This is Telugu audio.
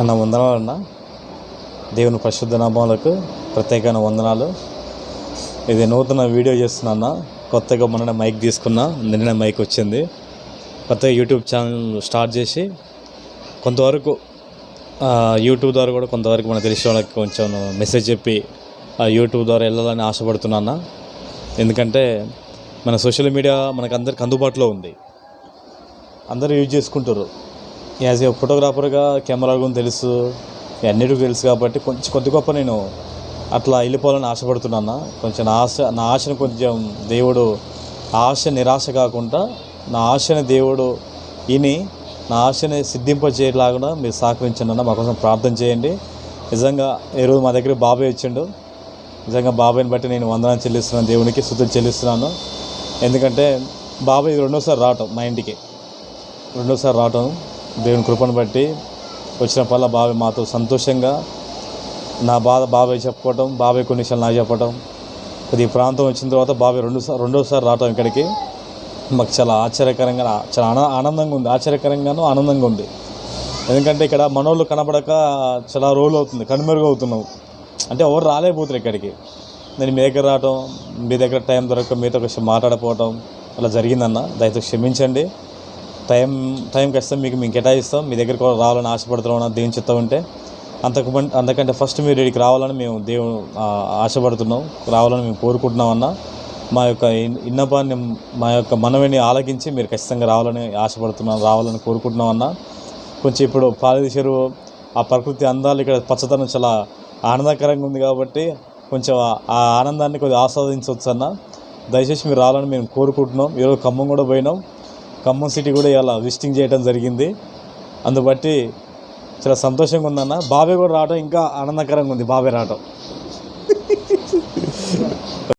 అన్న వందనాలు అన్న దేవుని పరిశుద్ధ నామాలకు ప్రత్యేకమైన వందనాలు. ఇది నూతన వీడియో చేస్తున్నాన్న. కొత్తగా మొన్న మైక్ తీసుకున్నా నిన్న మైక్ వచ్చింది. కొత్తగా యూట్యూబ్ ఛానల్ స్టార్ట్ చేసి కొంతవరకు యూట్యూబ్ ద్వారా కూడా కొంతవరకు మనకు తెలిసిన వాళ్ళకి కొంచెం మెసేజ్ చెప్పి ఆ యూట్యూబ్ ద్వారా వెళ్ళాలని ఆశపడుతున్నాన్న. ఎందుకంటే మన సోషల్ మీడియా మనకు అందరికి అందుబాటులో ఉంది. అందరూ యూజ్ చేసుకుంటారు యాజ్ ఏ ఫోటోగ్రాఫర్గా కెమెరా గురించి తెలుసు అన్నిటికీ తెలుసు కాబట్టి కొంచెం కొద్ది గొప్ప నేను అట్లా వెళ్ళిపోవాలని ఆశపడుతున్నాను. కొంచెం నా ఆశ నా ఆశను కొంచెం దేవుడు ఆశ నిరాశ కాకుండా నా ఆశని దేవుడు విని నా ఆశని సిద్ధింపజేయలాగా మీరు సహకరించండి. అన్న మా కోసం ప్రార్థన చేయండి. నిజంగా ఈరోజు మా దగ్గర బాబాయ్ వచ్చిండు. నిజంగా బాబాయ్ని బట్టి నేను వందనాలు చెల్లిస్తున్నాను. దేవునికి శుద్ధులు చెల్లిస్తున్నాను. ఎందుకంటే బాబాయ్ ఇది రెండోసారి రావటం మా ఇంటికి. రెండోసారి రావటం. దేవుని కృపను బట్టి వచ్చిన పల్ల బాబాయ్ మాతో సంతోషంగా నా బాధ బాబాయ్ చెప్పుకోవటం బాబాయ్ కొన్ని విషయాలు నాకు చెప్పటం. కొద్ది ఈ ప్రాంతం వచ్చిన తర్వాత బాబాయ్ రెండు రెండోసారి రావటం ఇక్కడికి. మాకు చాలా ఆశ్చర్యకరంగా చాలా ఆన ఆనందంగా ఉంది. ఆశ్చర్యకరంగాను ఆనందంగా ఉంది. ఎందుకంటే ఇక్కడ మనోళ్ళు కనపడక చాలా రోజులు అవుతుంది కనుమరుగు అవుతున్నావు అంటే ఎవరు రాలేకపోతున్నారు ఇక్కడికి. నేను మీ దగ్గర రావటం మీ దగ్గర టైం దొరక మీతో కొంచెం మాట్లాడపోవటం అలా జరిగిందన్న. దయతో క్షమించండి. టైం టైం ఖచ్చితంగా మీకు మేము కేటాయిస్తాం. మీ దగ్గరికి కూడా రావాలని ఆశపడుతున్నాం దేవుని చిత్తం ఉంటే అంతకు అంతకంటే ఫస్ట్ మీరు ఇక్కడికి రావాలని మేము దేవుడు ఆశపడుతున్నాం. రావాలని మేము కోరుకుంటున్నాం అన్న మా యొక్క ఇన్- విన్నపాన్ని మా యొక్క మనవిని ఆలకించి మీరు ఖచ్చితంగా రావాలని ఆశపడుతున్నాం రావాలని కోరుకుంటున్నాం అన్న. కొంచెం ఇప్పుడు పాలది చెరువు ఆ ప్రకృతి అందాలు ఇక్కడ పచ్చదనం చాలా ఆనందకరంగా ఉంది కాబట్టి కొంచెం ఆ- ఆ ఆనందాన్ని కొద్దిగా ఆస్వాదించవచ్చు అన్న. దయచేసి మీరు రావాలని మేము కోరుకుంటున్నాం. ఈరోజు ఖమ్మం కూడా పోయినాం. ఖమ్మం సిటీ కూడా ఇలా విజిటింగ్ చేయడం జరిగింది. అందుబట్టి చాలా సంతోషంగా ఉందన్న. బాబాయ్ కూడా రావడం ఇంకా ఆనందకరంగా ఉంది బాబాయ్ రావడం